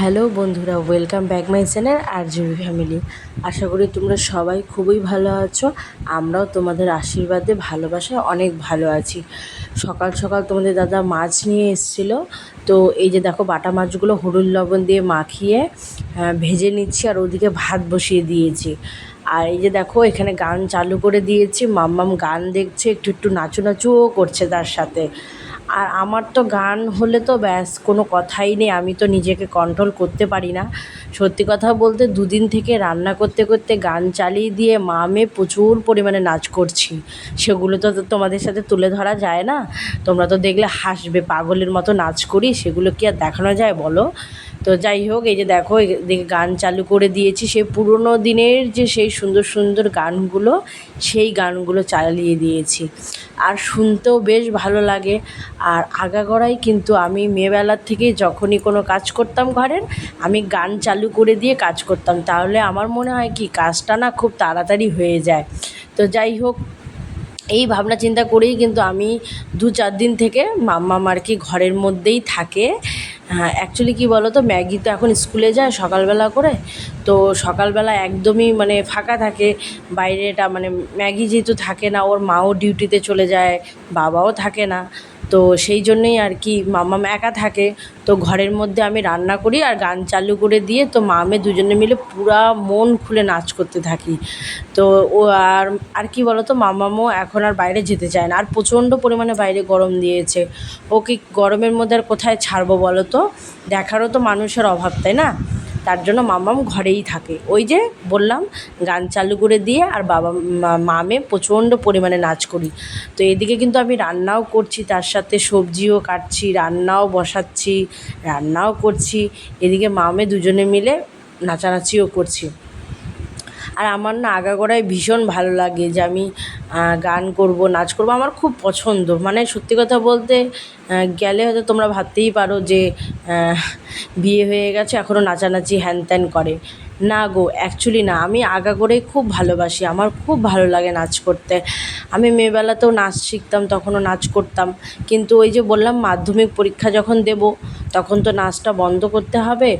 Hello বন্ধুরা welcome back my channel R GB family আশা করি তোমরা সবাই খুবই ভালো আছো, আমরাও তোমাদের আশীর্বাদে, ভালোবাসায় অনেক ভালো আছি। সকাল সকাল তোমাদের দাদা মাছ নিয়ে এসেছিল, তো এই যে দেখো বাটা মাছগুলো হলুদ লবণ দিয়ে মাখিয়ে ভেজে নিচ্ছি আর ওদিকে ভাত বসিয়ে দিয়েছি। আর এই যে দেখো এখানে গান চালু করে দিয়েছি, মাম্মাম গান দেখছে, একটু একটু নাচু নাচুও করছে তার সাথে। আর আমার তো গান হলে তো ব্যাস, কোনো কথাই নেই। আমি তো নিজেকে কন্ট্রোল করতে পারি না। সত্যি কথা বলতে দুদিন থেকে রান্না করতে করতে গান চালিয়ে দিয়ে মা মেয়ে প্রচুর পরিমাণে নাচ করছি। সেগুলো তো তোমাদের সাথে তুলে ধরা যায় না। তোমরা তো দেখলে হাসবে, পাগলের মতো নাচ করি, সেগুলো কি আর দেখানো যায় বলো? তো যাই হোক, এই যে দেখো এদিকে গান চালু করে দিয়েছি। সেই পুরোনো দিনের যে সেই সুন্দর সুন্দর গানগুলো, সেই গানগুলো চালিয়ে দিয়েছি। আর শুনতেও বেশ ভালো লাগে। আর আগাগোড়াই কিন্তু আমি মেয়েবেলার থেকে যখনই কোনো কাজ করতাম ঘরের, আমি গান চালু করে দিয়ে কাজ করতাম। তাহলে আমার মনে হয় কি, কাজটা না খুব তাড়াতাড়ি হয়ে যায়। তো যাই হোক, এই ভাবনা চিন্তা করেই কিন্তু আমি দু চার দিন থেকে মাম্মা আর কি ঘরের মধ্যেই থাকে। হ্যাঁ অ্যাকচুয়ালি কী বলো তো ম্যাগি তো এখন স্কুলে যায় সকালবেলা করে, তো সকালবেলা একদমই মানে ফাঁকা থাকে, বাইরেটা মানে ম্যাগি যেহেতু থাকে না, ওর মাও ডিউটিতে চলে যায়, বাবাও থাকে না তো সেই জন্যই আর কি মাম্মাম একা থাকে। তো ঘরের মধ্যে আমি রান্না করি আর গান চালু করে দিয়ে তো মামে দুজনে মিলে পুরা মন খুলে নাচ করতে থাকি। তো ও আর আর কি বলতো মামামও এখন আর বাইরে যেতে চায় না। আর প্রচণ্ড পরিমাণে বাইরে গরম দিয়েছে। ওকে গরমের মধ্যে আর কোথায় ছাড়বো বলো তো দেখারও তো মানুষের অভাব, তাই না? তার জন্য মামাম ঘরেই থাকে। ওই যে বললাম, গান চালু করে দিয়ে আর বাবা মামে প্রচণ্ড পরিমাণে নাচ করি। তো এদিকে কিন্তু আমি রান্নাও করছি, তার সাথে সবজিও কাটছি, রান্নাও বসাচ্ছি, রান্নাও করছি। এদিকে মামে দুজনে মিলে নাচানাচিও করছি। আর আমার না আগাগোড়ায় ভীষণ ভালো লাগে যে আমি গান করব, নাচ করব, আমার খুব পছন্দ। মানে সত্যি কথা বলতে গেলে হয়তো তোমরা ভাবতেই পারো যে বিয়ে হয়ে গেছে এখনও নাচানাচি হ্যান ত্যান করে। না গো অ্যাকচুয়ালি না, আমি আগাগোড়াই খুব ভালোবাসি, আমার খুব ভালো লাগে নাচ করতে। আমি মেয়েবেলাতেও নাচ শিখতাম, তখনও নাচ করতাম, কিন্তু ওই যে বললাম মাধ্যমিক পরীক্ষা যখন দেব, তখন তো নাচটা বন্ধ করতে হবে,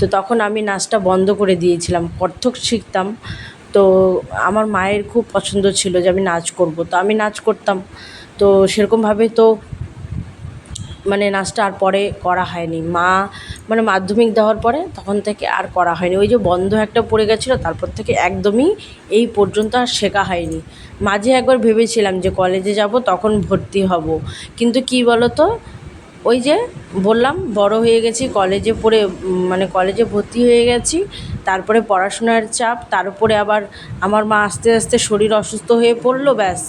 তো তখন আমি নাচটা বন্ধ করে দিয়েছিলাম, কত্থক শিখতাম। তো আমার মায়ের খুব পছন্দ ছিল যে আমি নাচ করব। তো আমি নাচ করতাম। তো সেরকমভাবে তো মানে নাচটা আর পরে করা হয়নি। মা মানে মাধ্যমিক দেওয়ার পরে তখন থেকে আর করা হয়নি। ওই যে বন্ধ একটা পড়ে গেছিল, তারপর থেকে একদমই এই পর্যন্ত আর শেখা হয়নি। মাঝে একবার ভেবেছিলাম যে কলেজে যাব, তখন ভর্তি হব। কিন্তু কী বলো তো ওই যে বললাম, বড় হয়ে গেছি কলেজে পড়ে মানে কলেজে ভর্তি হয়ে গেছি, তারপরে পড়াশোনার চাপ তার উপরে আবার আমার মা আস্তে আস্তে শরীর অসুস্থ হয়ে পড়ল, ব্যাস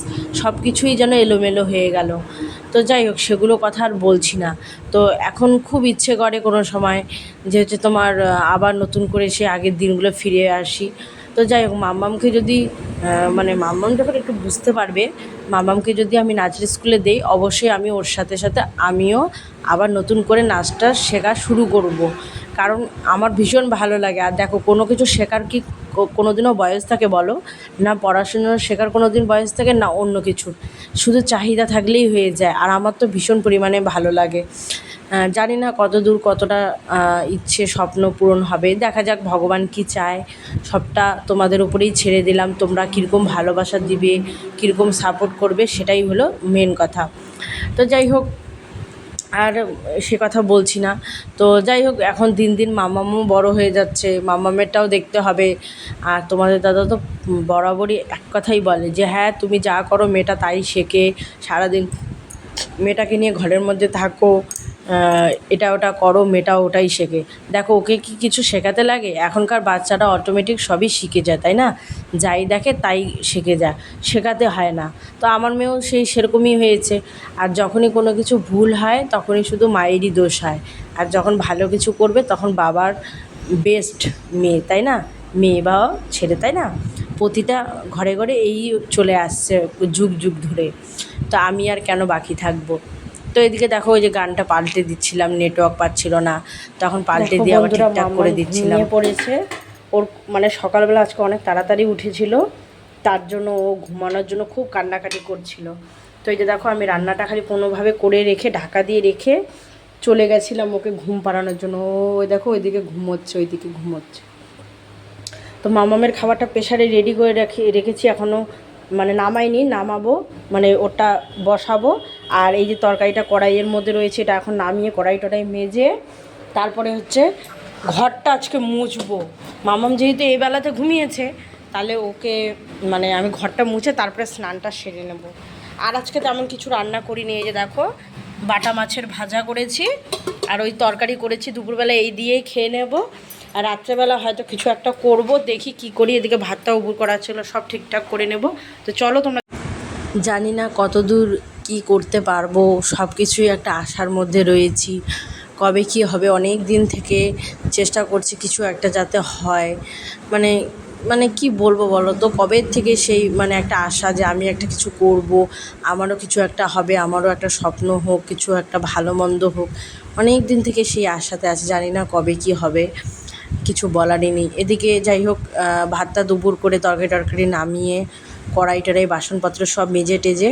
সব কিছুই যেন এলোমেলো হয়ে গেল। তো যাই হোক, সেগুলো কথা আর বলছি না। তো এখন খুব ইচ্ছে করে কোনো সময় যে হচ্ছে তোমার আবার নতুন করে সে আগের দিনগুলো ফিরে আসি। তো যাই হোক মামামকে যদি মানে মামাম যখন একটু বুঝতে পারবে মামামকে যদি আমি নাচের স্কুলে দেই, অবশ্যই আমি ওর সাথে সাথে আমিও আবার নতুন করে নাচটা শেখা শুরু করব। কারণ আমার ভীষণ ভালো লাগে। আর দেখো, কোনো কিছু শেখার কি কোনো দিনও বয়স থাকে বলো, না পড়াশুনো শেখার কোনো দিন বয়স থাকে, না অন্য কিছু। শুধু চাহিদা থাকলেই হয়ে যায়, আর আমার তো ভীষণ পরিমাণে ভালো লাগে। জানি না কত দূর কতটা ইচ্ছে, স্বপ্ন পূরণ হবে। দেখা যাক ভগবান কি চায়। সবটা তোমাদের উপরেই ছেড়ে দিলাম। তোমরা কীরকম ভালোবাসা দিবে, কীরকম সাপোর্ট করবে, সেটাই হলো মেন কথা। তো যাই হোক আর সে কথা বলছি না। তো যাই হোক, এখন দিন দিন মামামও বড় হয়ে যাচ্ছে। মামামেরটাও দেখতে হবে। আর তোমাদের দাদা তো বরাবরই এক কথাই বলে যে হ্যাঁ তুমি যা করো, মেয়েটা তাই শেখে। সারাদিন মেয়েটাকে নিয়ে ঘরের মধ্যে থাকো। এটা ওটা করো মেয়েটা ওটাই শেখে। দেখো, ওকে কি কিছু শেখাতে লাগে? এখনকার বাচ্চারা অটোমেটিক সবই শিখে যায়, তাই না? যাই দেখে তাই শিখে যায়, শেখাতে হয় না। তো আমার মেয়েও সেই সেরকমই হয়েছে। আর যখনই কোনো কিছু ভুল হয়, তখনই শুধু মায়েরই দোষ হয়। আর যখন ভালো কিছু করবে, তখন বাবার বেস্ট মেয়ে, তাই না? মেয়ে বা ছেলে, তাই না? প্রতিটা ঘরে ঘরে এই চলে আসছে যুগ যুগ ধরে। তো আমি আর কেন বাকি থাকব? তো এদিকে দেখো ওই যে গানটা পাল্টে দিচ্ছিলাম নেটওয়ার্ক পাচ্ছিল না। তখন পাল্টে দিয়ে আবার ঠিকঠাক করে দিচ্ছিলাম। পড়েছে। ওর মানে সকালবেলা আজকে অনেক তাড়াতাড়ি উঠেছিল তার জন্য ও ঘুমানোর জন্য খুব কান্নাকাটি করছিল। তো এই যে দেখো আমি রান্নাটা খালি কোনোভাবে করে রেখে ঢাকা দিয়ে রেখে চলে গেছিলাম ওকে ঘুম পাড়ানোর জন্য। ও ওই দেখো ওইদিকে ঘুমোচ্ছে ওইদিকে ঘুমোচ্ছে। তো মামামের খাবারটা প্রেশারে রেডি করে রাখি রেখেছি এখনও মানে নামাইনি নামাবো মানে ওটা বসাবো। আর এই যে তরকারিটা কড়াইয়ের মধ্যে রয়েছে, এটা এখন নামিয়ে কড়াই টড়াই মেজে, তারপরে হচ্ছে ঘরটা আজকে মুছবো। মামাম যেহেতু এই বেলাতে ঘুমিয়েছে, তাহলে ওকে মানে আমি ঘরটা মুছে তারপরে স্নানটা সেরে নেব। আর আজকে তেমন কিছু রান্না করিনি, এই যে দেখো, বাটা মাছের ভাজা করেছি, আর ওই তরকারি করেছি, দুপুরবেলা এই দিয়েই খেয়ে নেব। আর রাত্রেবেলা হয়তো কিছু একটা করব, দেখি কি করি, এদিকে ভাতটা উবুর করা ছিল, সব ঠিকঠাক করে নেব। তো চলো তোমরা জানি না কতদূর কি করতে পারব সব কিছুই একটা আশার মধ্যে রয়েছি। কবে কি হবে, অনেক দিন থেকে চেষ্টা করছি কিছু একটা যাতে হয়। মানে মানে কি বলব বলো তো, কবে থেকে সেই মানে একটা আশা যে আমি একটা কিছু করব, আমারও কিছু একটা হবে, আমারও একটা স্বপ্ন হোক, কিছু একটা ভালো মন্দ হোক, অনেক দিন থেকে সেই আশাতে আছে, জানি না কবে কি হবে। কিছু বলারই নেই। এদিকে যাই হোক ভাতটা দুপুর করে তরকারি টরকারি নামিয়ে কড়াই টড়াই, বাসনপত্র সব মেজে টেজে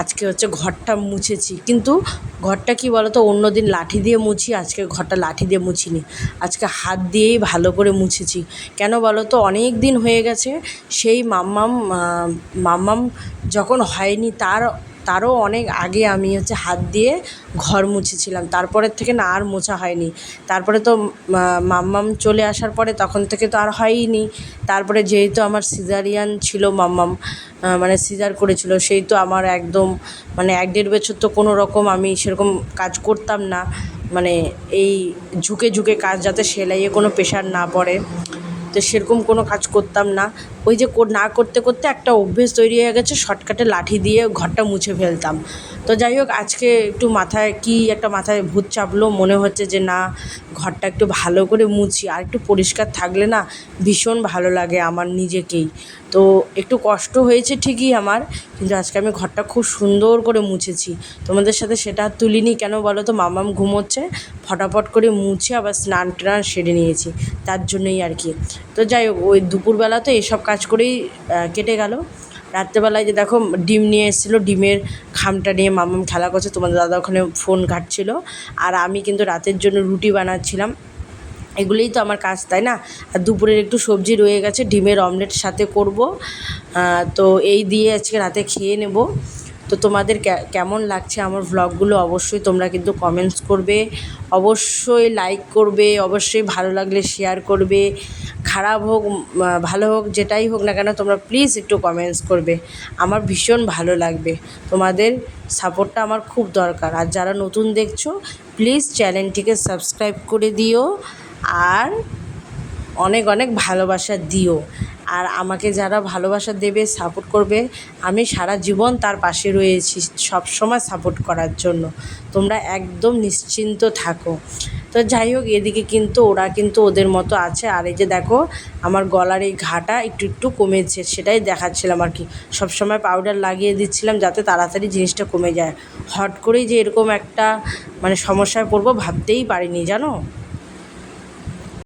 আজকে হচ্ছে ঘরটা মুছেছি। কিন্তু ঘরটা কি বলতো, অন্য দিন লাঠি দিয়ে মুছি, আজকে ঘরটা লাঠি দিয়ে মুছিনি। আজকে হাত দিয়েই ভালো করে মুছেছি। কেন বলো তো অনেক দিন হয়ে গেছে, সেই মাম্মাম মাম্মাম যখন হয়নি, তার তারও অনেক আগে আমি হচ্ছে হাত দিয়ে ঘর মুছেছিলাম। তারপরের থেকে না আর মোছা হয়নি। তারপরে তো মাম্মাম চলে আসার পরে তখন থেকে তো আর হয়ইনি। তারপরে যেহেতু আমার সিজারিয়ান ছিল মাম্মাম মানে সিজার করেছিল, সেই তো আমার একদম মানে এক দেড় বছর তো কোনো রকম আমি সেরকম কাজ করতাম না। মানে এই ঝুঁকে ঝুঁকে কাজ যাতে সেলাইয়ে কোনো প্রেশার না পড়ে। তো সেরকম কোনো কাজ করতাম না। ওই যে না করতে করতে একটা অভ্যেস তৈরি হয়ে গেছে, শর্টকাটে লাঠি দিয়ে ঘরটা মুছে ফেলতাম। তো যাই হোক, আজকে একটু মাথায় কি একটা মাথায় ভূত চাপলো, মনে হচ্ছে যে না, ঘরটা একটু ভালো করে মুছি। আর একটু পরিষ্কার থাকলে না, ভীষণ ভালো লাগে আমার নিজেকেই। তো একটু কষ্ট হয়েছে ঠিকই আমার, কিন্তু আজকে আমি ঘরটা খুব সুন্দর করে মুছেছি। তোমাদের সাথে সেটা তুলিনি কেন বলো তো? মামাম ঘুমোচ্ছে, ফটাফট করে মুছে আবার স্নান টান সেরে নিয়েছি। তার জন্যই আর কি। তো যাই হোক, ওই দুপুরবেলা তো এসব কাজ করেই কেটে গেল। রাত্রেবেলায় যে দেখো ডিম নিয়ে এসেছিল, ডিমের খামটা নিয়ে মামাম খেলা করছে, তোমাদের দাদা ওখানে ফোন ঘাটছিল। আর আমি কিন্তু রাতের জন্য রুটি বানাচ্ছিলাম। এগুলোই তো আমার কাজ, তাই না? আর দুপুরের একটু সবজি রয়ে গেছে, ডিমের অমলেট সাথে করব। তো এই দিয়ে আজকে রাতে খেয়ে নেব। তো তোমাদের কেমন লাগছে আমার ভ্লগগুলো অবশ্যই তোমরা কিন্তু কমেন্টস করবে। অবশ্যই লাইক করবে, অবশ্যই ভালো লাগলে শেয়ার করবে। খারাপ হোক ভালো হোক, যেটাই হোক না কেন তোমরা প্লিজ একটু কমেন্টস করবে। আমার ভীষণ ভালো লাগবে। তোমাদের সাপোর্টটা আমার খুব দরকার। আর যারা নতুন দেখছ প্লিজ চ্যানেলটিকে সাবস্ক্রাইব করে দিও। আর অনেক অনেক ভালোবাসা দিও। আর আমাকে যারা ভালোবাসা দেবে সাপোর্ট করবে, আমি সারা জীবন তার পাশে রয়েছি সব সময় সাপোর্ট করার জন্য। তোমরা একদম নিশ্চিন্ত থাকো। তো যাই হোক, এদিকে কিন্তু ওরা কিন্তু ওদের মতো আছে। আর এই যে দেখো, আমার গলার এই ঘাটা একটু একটু কমেছে, সেটাই দেখাচ্ছিলাম আর কি। সবসময় পাউডার লাগিয়ে দিচ্ছিলাম যাতে তাড়াতাড়ি জিনিসটা কমে যায়। হট করেই যে এরকম একটা মানে সমস্যায় পড়ব ভাবতেই পারিনি, জানো?